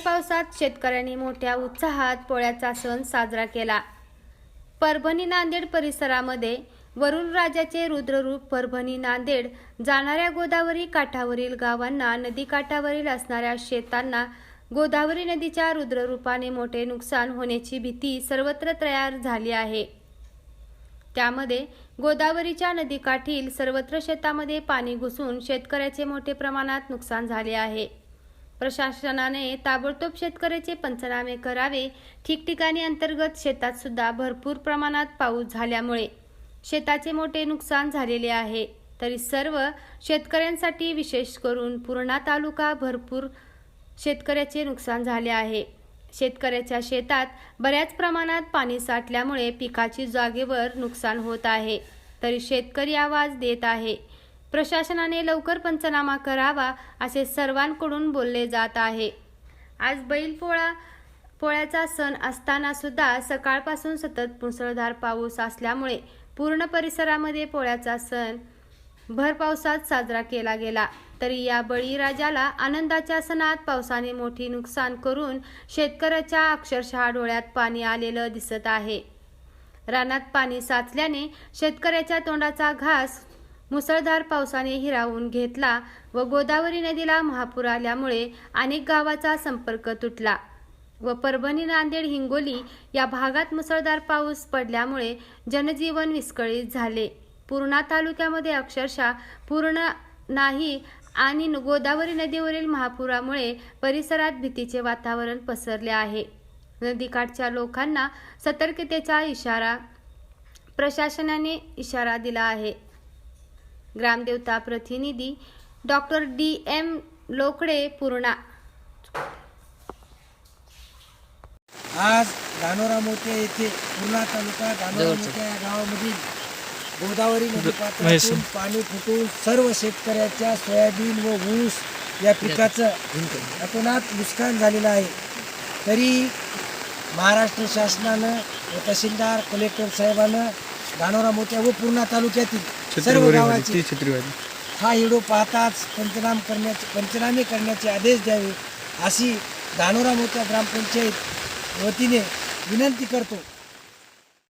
पावसात शेतकऱ्यांनी मोठ्या उत्साहात पोळ्याचा सण साजरा केला. परभणी नांदेड परिसरामध्ये वरुण राजाचे रुद्ररूप परभणी नांदेड जाणाऱ्या गोदावरी काठावरील गावांना नदीकाठावरील असणाऱ्या शेतांना गोदावरी नदीच्या रुद्ररूपाने मोठे नुकसान होण्याची भीती सर्वत्र तयार झाली आहे. त्यामध्ये गोदावरीच्या नदीकाठील सर्वत्र शेतामध्ये पाणी घुसून शेतकऱ्याचे मोठे प्रमाणात नुकसान झाले आहे. प्रशासनाने ताबडतोब शेतकऱ्याचे पंचनामे करावे. ठिकठिकाणी अंतर्गत शेतात सुद्धा भरपूर प्रमाणात पाऊस झाल्यामुळे शेताचे मोठे नुकसान झालेले आहे. तरी सर्व शेतकऱ्यांसाठी विशेष करून पूर्णा तालुका भरपूर शेतकऱ्याचे नुकसान झाले आहे. शेतकऱ्याच्या शेतात बऱ्याच प्रमाणात पाणी साठल्यामुळे पिकाची जागेवर नुकसान होत आहे. तरी शेतकरी आवाज देत आहे. प्रशासनाने लवकर पंचनामा करावा असे सर्वांकडून बोलले जात आहे. आज बैलपोळा पोळ्याचा सण असताना सुद्धा सकाळपासून सतत मुसळधार पाऊस असल्यामुळे पूर्ण परिसरामध्ये पोळ्याचा सण भर पावसात साजरा केला गेला. तरी या बळीराजाला आनंदाच्या सणात पावसाने मोठी नुकसान करून शेतकऱ्याच्या अक्षरशः डोळ्यात पाणी आलेलं दिसत आहे. रानात पाणी साचल्याने शेतकऱ्याच्या तोंडाचा घास मुसळधार पावसाने हिरावून घेतला व गोदावरी नदीला महापूर आल्यामुळे अनेक गावाचा संपर्क तुटला व परभणी नांदेड हिंगोली या भागात मुसळधार पाऊस पडल्यामुळे जनजीवन विस्कळीत झाले. पूर्णा तालुक्यामध्ये अक्षरशः पूर्ण नाही आणि गोदावरी नदीवरील महापुरामुळे परिसरात भीतीचे वातावरण पसरले आहे. नदीकाठच्या लोकांना सतर्कतेचा इशारा प्रशासनाने इशारा दिला आहे. ग्रामदेवता प्रतिनिधी doctor D M Lokde Purna. आज धानोरा मोठे येथे पूर्णा तालुका धानोरा मोठ्या या गावामधील गोदावरी नदीपात्रातून पाणी फुटून सर्व शेतकऱ्याच्या सोयाबीन व ऊस या पिकाचं अतोनात नुकसान झालेलं आहे. तरी महाराष्ट्र शासनानं व तहसीलदार कलेक्टर साहेबानं धानोरा मोठ्या व पूर्णा तालुक्यातील सर्व गावाची. हा व्हिडिओ पाहताच पंचनाम करण्याचे पंचनामे करण्याचे आदेश द्यावे अशी धानोरा मोठ्या ग्रामपंचायत वतीने विनंती करतो.